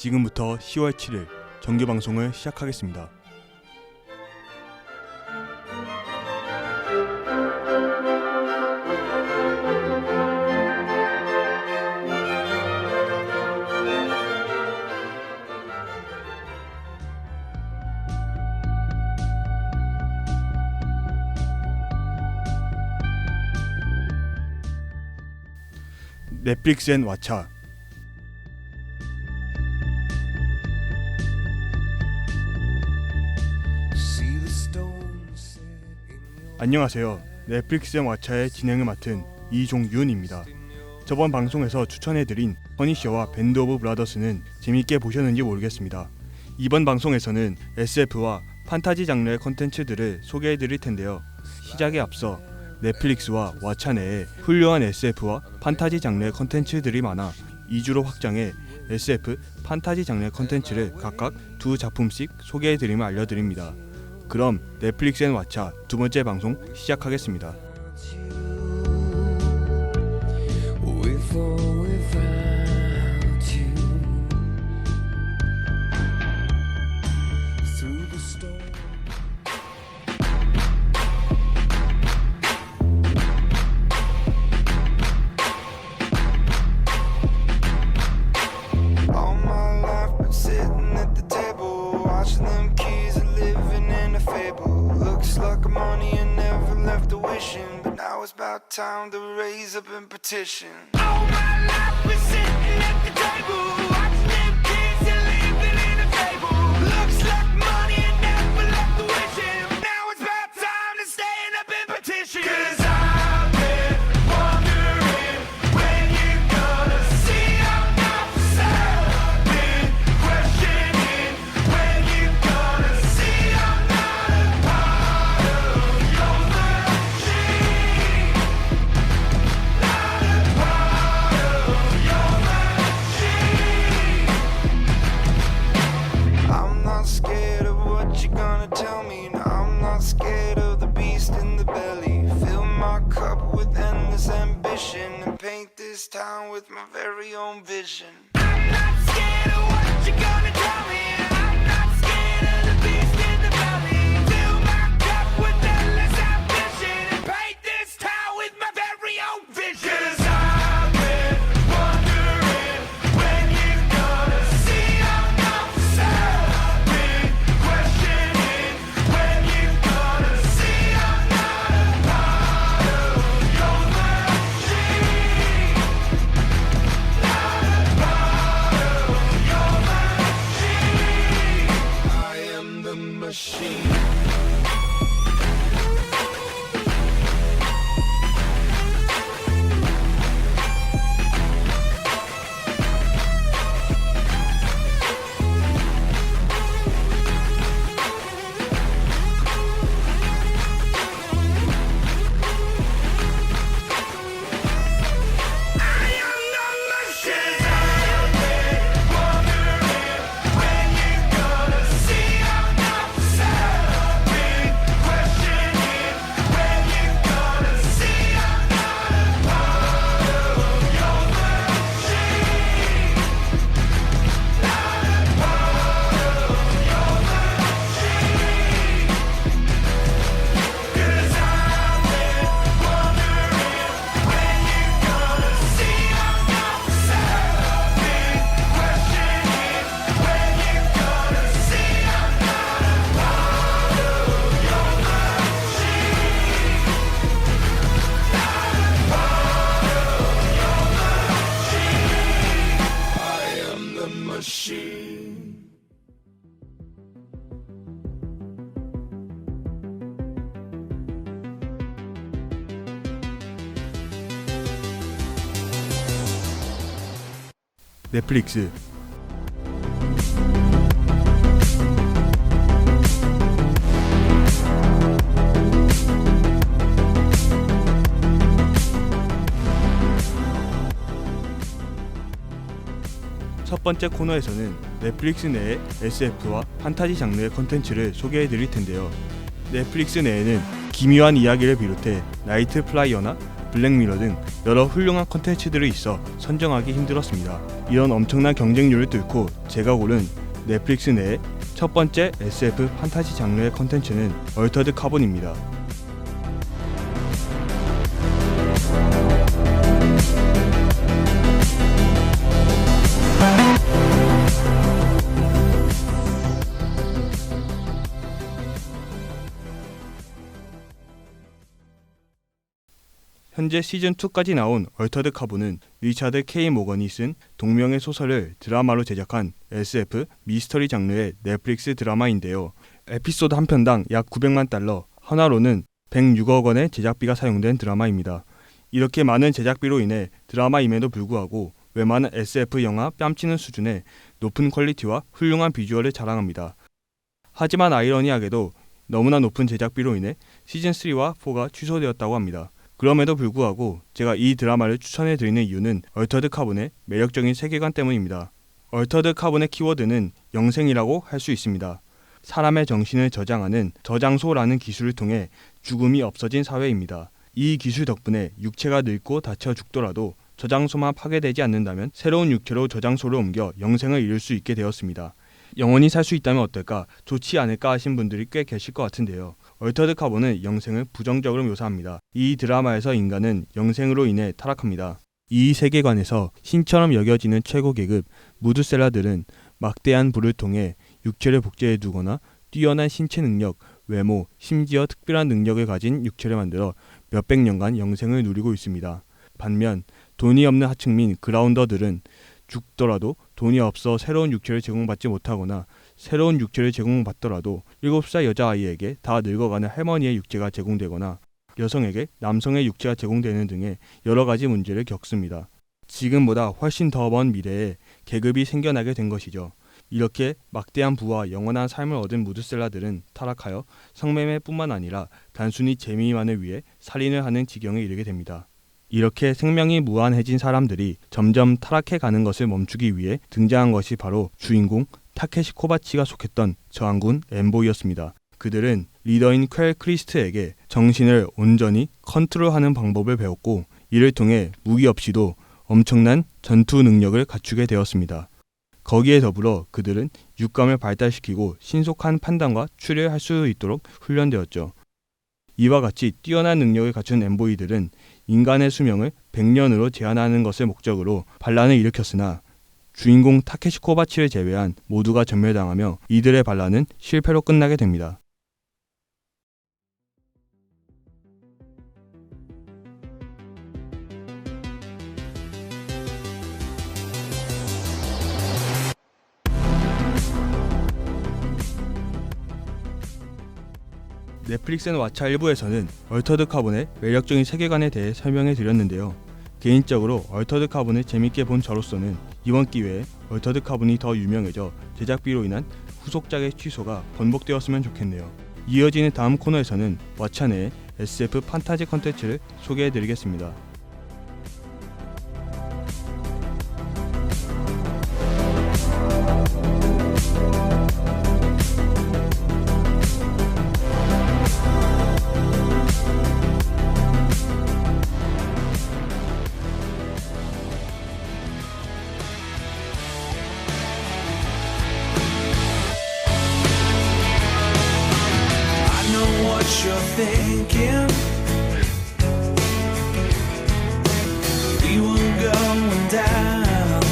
지금부터 10월 7일 정규 방송을 시작하겠습니다. 넷플릭스 앤 왓챠 안녕하세요. 넷플릭스 앤 왓챠의 진행을 맡은 이종윤입니다. 저번 방송에서 추천해드린 퍼니셔와 밴드 오브 브라더스는 재밌게 보셨는지 모르겠습니다. 이번 방송에서는 SF와 판타지 장르의 컨텐츠들을 소개해드릴 텐데요. 시작에 앞서 넷플릭스와 왓챠 내에 훌륭한 SF와 판타지 장르의 컨텐츠들이 많아 2주로 확장해 SF, 판타지 장르의 컨텐츠를 각각 두 작품씩 소개해드리며 알려드립니다. 그럼 넷플릭스 앤 왓챠 두 번째 방송 시작하겠습니다. 넷플릭스 첫 번째 코너에서는 넷플릭스 내의 SF와 판타지 장르의 컨텐츠를 소개해 드릴 텐데요. 넷플릭스 내에는 기묘한 이야기를 비롯해 나이트 플라이어나 블랙미러 등 여러 훌륭한 컨텐츠들이 있어 선정하기 힘들었습니다. 이런 엄청난 경쟁률을 뚫고 제가 고른 넷플릭스 내의 첫 번째 SF 판타지 장르의 컨텐츠는 얼터드 카본입니다. 현재 시즌 2까지 나온 얼터드 카본은 리차드 K 모건이 쓴 동명의 소설을 드라마로 제작한 SF 미스터리 장르의 넷플릭스 드라마인데요. 에피소드 한 편당 약 900만 달러, 하나로는 106억 원의 제작비가 사용된 드라마입니다. 이렇게 많은 제작비로 인해 드라마임에도 불구하고 웬만한 SF 영화 뺨치는 수준의 높은 퀄리티와 훌륭한 비주얼을 자랑합니다. 하지만 아이러니하게도 너무나 높은 제작비로 인해 시즌 3와 4가 취소되었다고 합니다. 그럼에도 불구하고 제가 이 드라마를 추천해 드리는 이유는 얼터드 카본의 매력적인 세계관 때문입니다. 얼터드 카본의 키워드는 영생이라고 할 수 있습니다. 사람의 정신을 저장하는 저장소라는 기술을 통해 죽음이 없어진 사회입니다. 이 기술 덕분에 육체가 늙고 다쳐 죽더라도 저장소만 파괴되지 않는다면 새로운 육체로 저장소를 옮겨 영생을 이룰 수 있게 되었습니다. 영원히 살 수 있다면 어떨까? 좋지 않을까 하신 분들이 꽤 계실 것 같은데요. 얼터드 카본은 영생을 부정적으로 묘사합니다. 이 드라마에서 인간은 영생으로 인해 타락합니다. 이 세계관에서 신처럼 여겨지는 최고 계급 무드셀라들은 막대한 불을 통해 육체를 복제해 두거나 뛰어난 신체 능력, 외모, 심지어 특별한 능력을 가진 육체를 만들어 몇백 년간 영생을 누리고 있습니다. 반면 돈이 없는 하층민 그라운더들은 죽더라도 돈이 없어 새로운 육체를 제공받지 못하거나 새로운 육체를 제공받더라도 7살 여자아이에게 다 늙어가는 할머니의 육체가 제공되거나 여성에게 남성의 육체가 제공되는 등의 여러 가지 문제를 겪습니다. 지금보다 훨씬 더 먼 미래에 계급이 생겨나게 된 것이죠. 이렇게 막대한 부와 영원한 삶을 얻은 무드셀라들은 타락하여 성매매뿐만 아니라 단순히 재미만을 위해 살인을 하는 지경에 이르게 됩니다. 이렇게 생명이 무한해진 사람들이 점점 타락해 가는 것을 멈추기 위해 등장한 것이 바로 주인공 타케시 코바치가 속했던 저항군 엠보이였습니다. 그들은 리더인 퀘 크리스트에게 정신을 온전히 컨트롤하는 방법을 배웠고 이를 통해 무기 없이도 엄청난 전투 능력을 갖추게 되었습니다. 거기에 더불어 그들은 육감을 발달시키고 신속한 판단과 추리를 수 있도록 훈련되었죠. 이와 같이 뛰어난 능력을 갖춘 엠보이들은 인간의 수명을 100년으로 제한하는 것을 목적으로 반란을 일으켰으나 주인공 타케시 코바치를 제외한 모두가 전멸당하며 이들의 반란은 실패로 끝나게 됩니다. 넷플릭스 앤 왓챠 1부에서는 얼터드 카본의 매력적인 세계관에 대해 설명해 드렸는데요. 개인적으로 얼터드 카본을 재밌게 본 저로서는 이번 기회에 얼터드 카본이 더 유명해져 제작비로 인한 후속작의 취소가 번복되었으면 좋겠네요. 이어지는 다음 코너에서는 내의 SF 판타지 컨텐츠를 소개해 드리겠습니다. You're thinking. We were going down.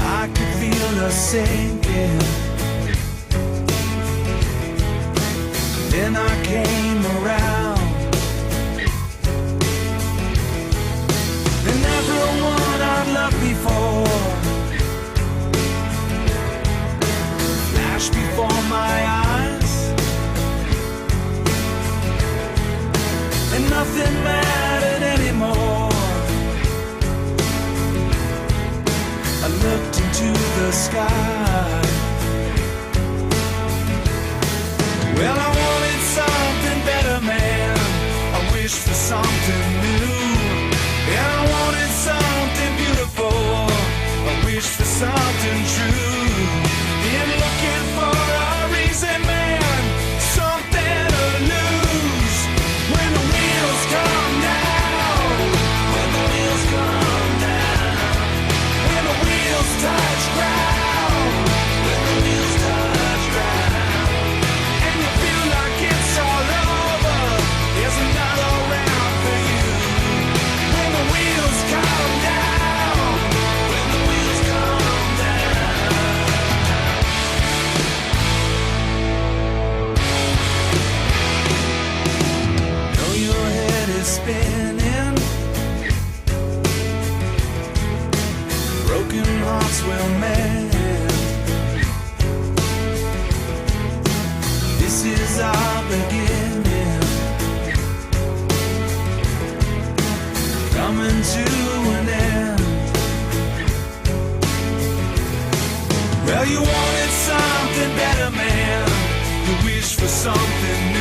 I could feel us sinking. Then I came around. And everyone I'd loved before. Before my eyes, and nothing mattered anymore. I looked into the sky. Well, I wanted something better, man. I wished for something new. And I wanted something beautiful. I wished for something true. Something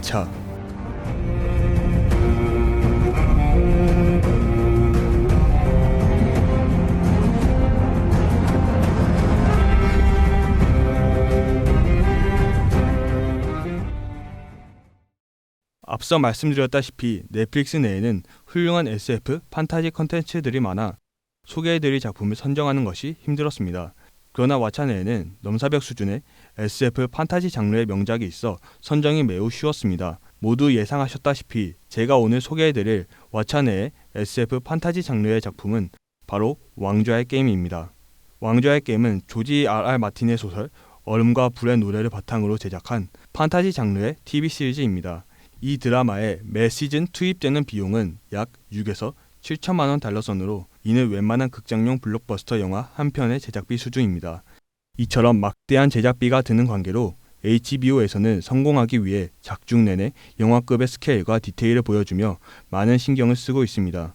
왓챠 앞서 말씀드렸다시피 넷플릭스 내에는 훌륭한 SF, 판타지 컨텐츠들이 많아 소개해드릴 작품을 선정하는 것이 힘들었습니다. 그러나 왓챠 내에는 넘사벽 수준의 SF, 판타지 장르의 명작이 있어 선정이 매우 쉬웠습니다. 모두 예상하셨다시피 제가 오늘 소개해드릴 왓챠 내의 SF, 판타지 장르의 작품은 바로 왕좌의 게임입니다. 왕좌의 게임은 조지 R.R. 마틴의 소설 얼음과 불의 노래를 바탕으로 제작한 판타지 장르의 TV 시리즈입니다. 이 드라마에 매 시즌 투입되는 비용은 약 6에서 7천만 원 달러 선으로 이는 웬만한 극장용 블록버스터 영화 한 편의 제작비 수준입니다. 이처럼 막대한 제작비가 드는 관계로 HBO에서는 성공하기 위해 작중 내내 영화급의 스케일과 디테일을 보여주며 많은 신경을 쓰고 있습니다.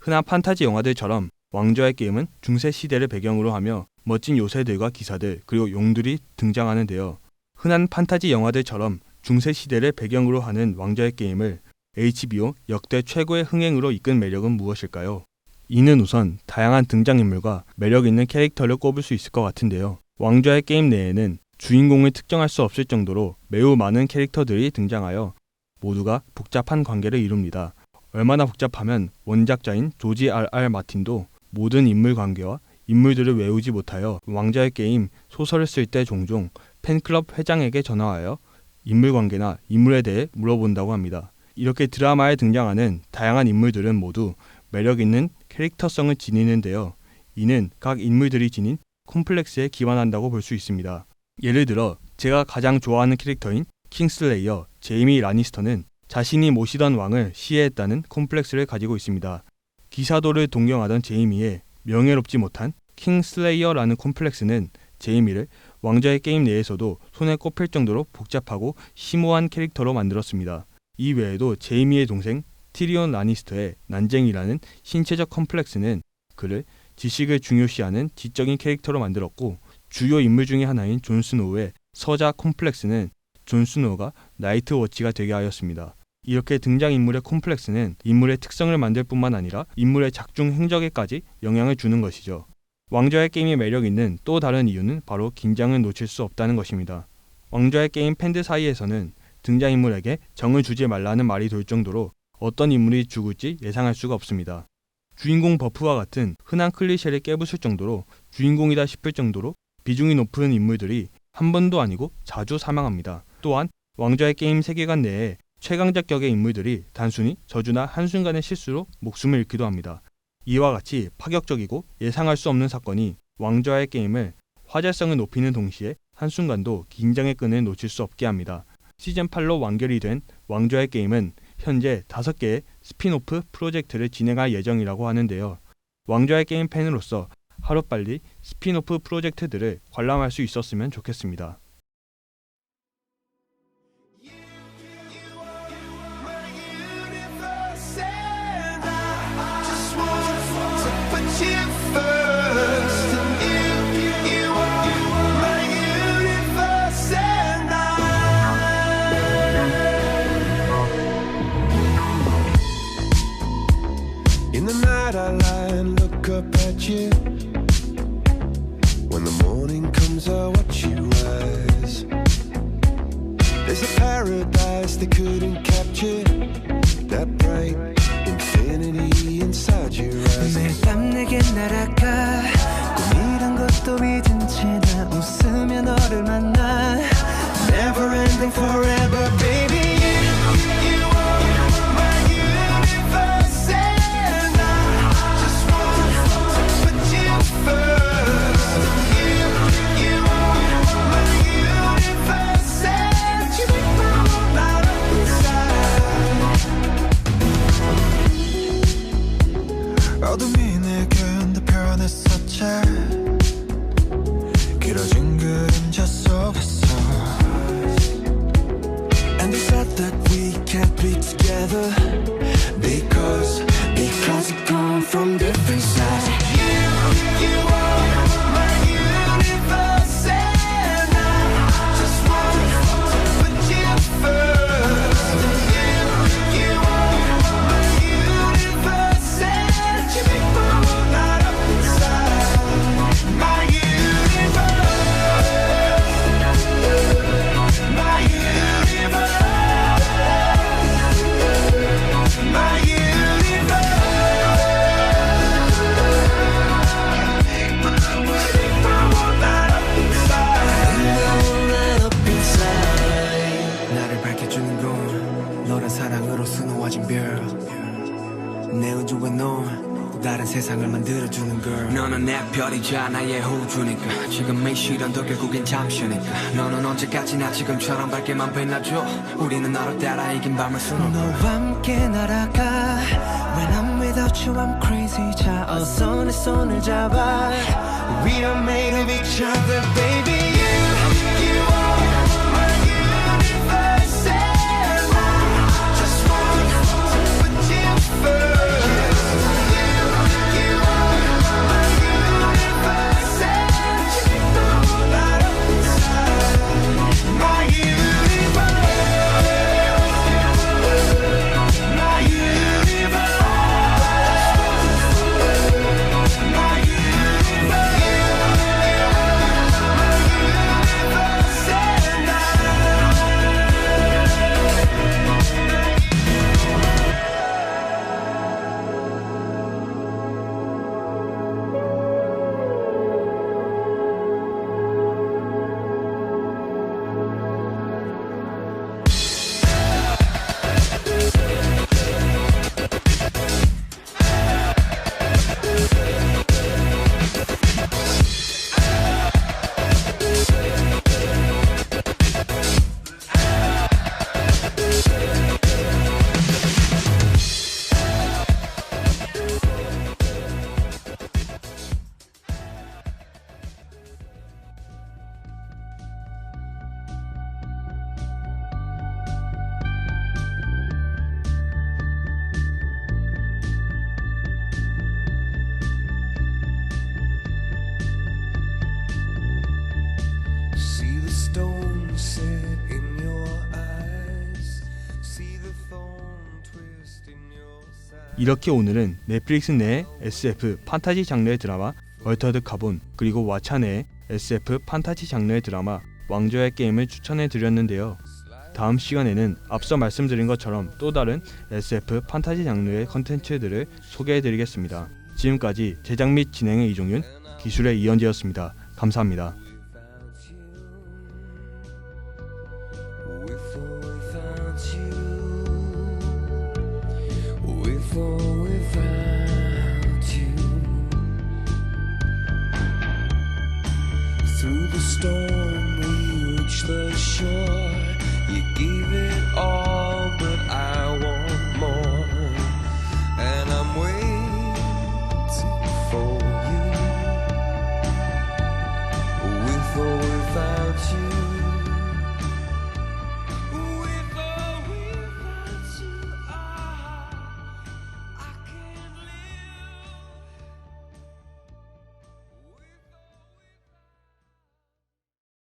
흔한 판타지 영화들처럼 왕좌의 게임은 중세 시대를 배경으로 하며 멋진 요새들과 기사들 그리고 용들이 등장하는데요. 흔한 판타지 영화들처럼 중세 시대를 배경으로 하는 왕좌의 게임을 HBO 역대 최고의 흥행으로 이끈 매력은 무엇일까요? 이는 우선 다양한 등장인물과 매력 있는 캐릭터를 꼽을 수 있을 것 같은데요. 왕좌의 게임 내에는 주인공을 특정할 수 없을 정도로 매우 많은 캐릭터들이 등장하여 모두가 복잡한 관계를 이룹니다. 얼마나 복잡하면 원작자인 조지 R.R. 마틴도 모든 인물 관계와 인물들을 외우지 못하여 왕좌의 게임 소설을 쓸 때 종종 팬클럽 회장에게 전화하여 인물 관계나 인물에 대해 물어본다고 합니다. 이렇게 드라마에 등장하는 다양한 인물들은 모두 매력 있는 캐릭터성을 지니는데요. 이는 각 인물들이 지닌 콤플렉스에 기반한다고 볼 수 있습니다. 예를 들어 제가 가장 좋아하는 캐릭터인 킹슬레이어 제이미 라니스터는 자신이 모시던 왕을 시해했다는 콤플렉스를 가지고 있습니다. 기사도를 동경하던 제이미의 명예롭지 못한 킹슬레이어라는 콤플렉스는 제이미를 왕좌의 게임 내에서도 손에 꼽힐 정도로 복잡하고 심오한 캐릭터로 만들었습니다. 이 외에도 제이미의 동생 티리온 라니스터의 난쟁이라는 신체적 컴플렉스는 그를 지식을 중요시하는 지적인 캐릭터로 만들었고 주요 인물 중의 하나인 존 스노우의 서자 콤플렉스는 존 스노우가 나이트 워치가 되게 하였습니다. 이렇게 등장인물의 콤플렉스는 인물의 특성을 만들 뿐만 아니라 인물의 작중 행적에까지 영향을 주는 것이죠. 왕좌의 게임의 매력 있는 또 다른 이유는 바로 긴장을 놓칠 수 없다는 것입니다. 왕좌의 게임 팬들 사이에서는 등장인물에게 정을 주지 말라는 말이 돌 정도로 어떤 인물이 죽을지 예상할 수가 없습니다. 주인공 버프와 같은 흔한 클리셰를 깨부술 정도로 주인공이다 싶을 정도로 비중이 높은 인물들이 한 번도 아니고 자주 사망합니다. 또한 왕좌의 게임 세계관 내에 최강적 격의 인물들이 단순히 저주나 한순간의 실수로 목숨을 잃기도 합니다. 이와 같이 파격적이고 예상할 수 없는 사건이 왕좌의 게임을 화제성을 높이는 동시에 한순간도 긴장의 끈을 놓칠 수 없게 합니다. 시즌8로 완결이 된 왕좌의 게임은 현재 5개의 스피노프 프로젝트를 진행할 예정이라고 하는데요. 왕좌의 게임 팬으로서 하루빨리 스피노프 프로젝트들을 관람할 수 있었으면 좋겠습니다. In the night, I lie and look up at you. When the morning comes, I watch you rise. There's a paradise they couldn't capture. That bright infinity inside your eyes. 매일 밤 내게 날아가 꿈이란 것도 믿은 채나 웃으며 너를 만나 Never ending forever, baby. 지금 이 시련도 결국엔 잠시니까. 너는 언제까지나 지금처럼 밝게만 빛나줘. 우리는 너를 따라 이긴 밤을 수놓아 너와 함께 날아가. When I'm without you I'm crazy. 자 어서 내 손을 잡아. We are made of each other baby 이렇게 오늘은 넷플릭스 내 SF 판타지 장르의 드라마 얼터드 카본 그리고 왓챠 내 SF 판타지 장르의 드라마 왕좌의 게임을 추천해 드렸는데요. 다음 시간에는 앞서 말씀드린 것처럼 또 다른 SF 판타지 장르의 컨텐츠들을 소개해 드리겠습니다. 지금까지 제작 및 진행의 이종윤, 기술의 이현재였습니다. 감사합니다. before.